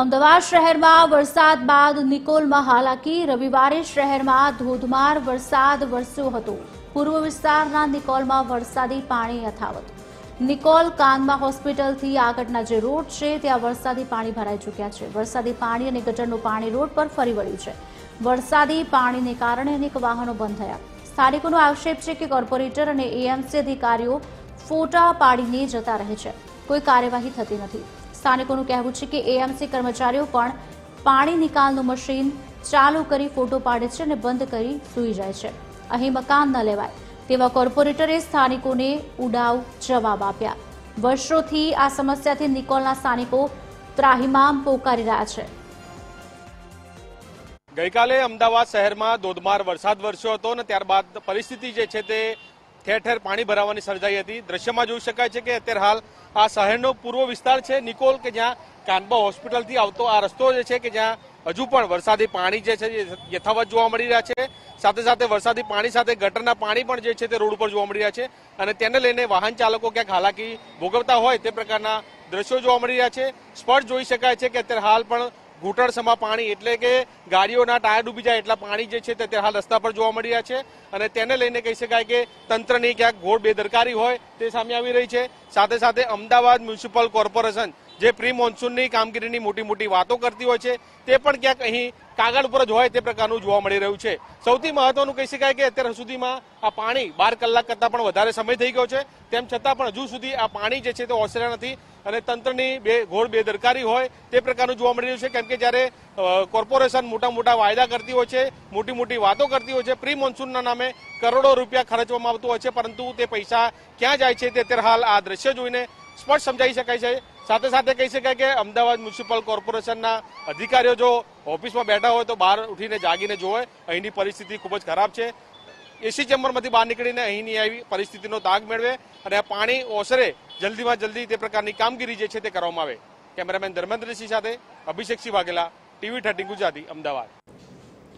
અમદાવાદ શહેરમાં વરસાદ બાદ નિકોલમાં હાલાકી. રવિવારે શહેરમાં ધોધમાર વરસાદ વરસ્યો હતો. પૂર્વ વિસ્તારના નિકોલમાં વરસાદી પાણી યથાવત. નિકોલ કાનમાં હોસ્પિટલથી આગળના જે રોડ છે, ત્યાં વરસાદી પાણી ભરાઈ ચૂક્યા છે. વરસાદી પાણી અને ગટરનું પાણી રોડ પર ફરી વળ્યું છે. વરસાદી પાણીને કારણે અનેક વાહનો બંધ થયા. સ્થાનિકોનો આક્ષેપ છે કે કોર્પોરેટર અને એએમસી અધિકારીઓ ફોટા પાડીને જતા રહે છે. કોઈ કાર્યવાહી થતી નથી. સ્થાનિકોનું કહેવું છે કે એએમસી કર્મચારીઓ પણ પાણી નિકાલનું મશીન ચાલુ કરી ફોટો પાડે છે અને બંધ કરી સૂઈ જાય છે. અહીં મકાન ન લેવાય. તેવા કોર્પોરેટરે સ્થાનિકોને ઉડાવ જવાબ આપ્યા. વર્ષોથી આ સમસ્યાથી નિકોલના સ્થાનિકો ત્રાહિમામ પોકારી રહ્યા છે. ગઈકાલે અમદાવાદ શહેરમાં ધોધમાર વરસાદ વરસ્યો હતો અને ત્યારબાદ પરિસ્થિતિ જે છે તે ઠેર ઠેર પાણી ભરાવાની સર્જાઈ હતી. દ્રશ્યમાં જોઈ શકાય છે કે અત્યારે હાલ આ શહેરનો પૂર્વ વિસ્તાર છે, નિકોલ, કે જ્યાં કાનબા હોસ્પિટલથી આવતો આ રસ્તો જે છે કે જ્યાં હજુ પણ વરસાદી પાણી જે છે યથાવત જોવા મળી રહ્યા છે. સાથે સાથે વરસાદી પાણી સાથે ગટરના પાણી પણ જે છે તે રોડ ઉપર જોવા મળી રહ્યા છે અને તેને લઈને વાહન ચાલકો ક્યાંક હાલાકી ભોગવતા હોય તે પ્રકારના દ્રશ્યો જોવા મળી રહ્યા છે. સ્પષ્ટ જોઈ શકાય છે કે અત્યારે હાલ પણ ઘૂંટણસમા પાણી એટલે કે ગાડીઓના ટાયર ડૂબી જાય એટલા પાણી જે છે તે હાલ રસ્તા પર જોવા મળી રહ્યા છે. અને તેને લઈને કહી શકાય કે તંત્રની ક્યાંક ઘોર બેદરકારી હોય તે સામે આવી રહી છે. સાથે સાથે અમદાવાદ મ્યુનિસિપલ કોર્પોરેશન જે પ્રી મોન્સૂનની કામગીરીની મોટી મોટી વાતો કરતી હોય છે, તે પણ ક્યાંક અહીં કાગળ ઉપર જ હોય તે પ્રકારનું જોવા મળી રહ્યું છે. સૌથી મહત્વનું કહી શકાય કે અત્યાર સુધીમાં આ પાણી બાર કલાક કરતાં પણ વધારે સમય થઈ ગયો છે. તેમ છતાં પણ હજુ સુધી આ પાણી જે છે તે ઓસર્યા નથી અને તંત્રની બે ઘોર બેદરકારી હોય તે પ્રકારનું જોવા મળી રહ્યું છે. કેમ કે જ્યારે કોર્પોરેશન મોટા મોટા વાયદા કરતી હોય છે મોટી મોટી વાતો કરતી હોય છે પ્રી મોન્સૂનના નામે કરોડો રૂપિયા ખર્ચવામાં આવતું હોય છે, પરંતુ તે પૈસા ક્યાં જાય છે તે અત્યારે હાલ આ દ્રશ્ય જોઈને સ્પષ્ટ સમજાઈ શકાય છે. સાથે સાથે કહી શકાય કે અમદાવાદ મ્યુનિસિપલ કોર્પોરેશનના અધિકારીઓ જો ઓફિસમાં બેઠા હોય તો બહાર ઉઠીને જાગીને જોવે. અહીંની પરિસ્થિતિ ખૂબ જ ખરાબ છે. એસી ચેમ્બરમાંથી બહાર નીકળીને અહીંની આવી પરિસ્થિતિનો તાગ મેળવે અને પાણી ઓસરે જલ્દીમાં જલ્દી તે પ્રકારની કામગીરી જે છે તે કરવામાં આવે. કેમેરામેન ધર્મેન્દ્રસિંહ સાથે અભિષેકસિંહ વાઘેલા, ટીવી થર્ટી ગુજરાતી, અમદાવાદ.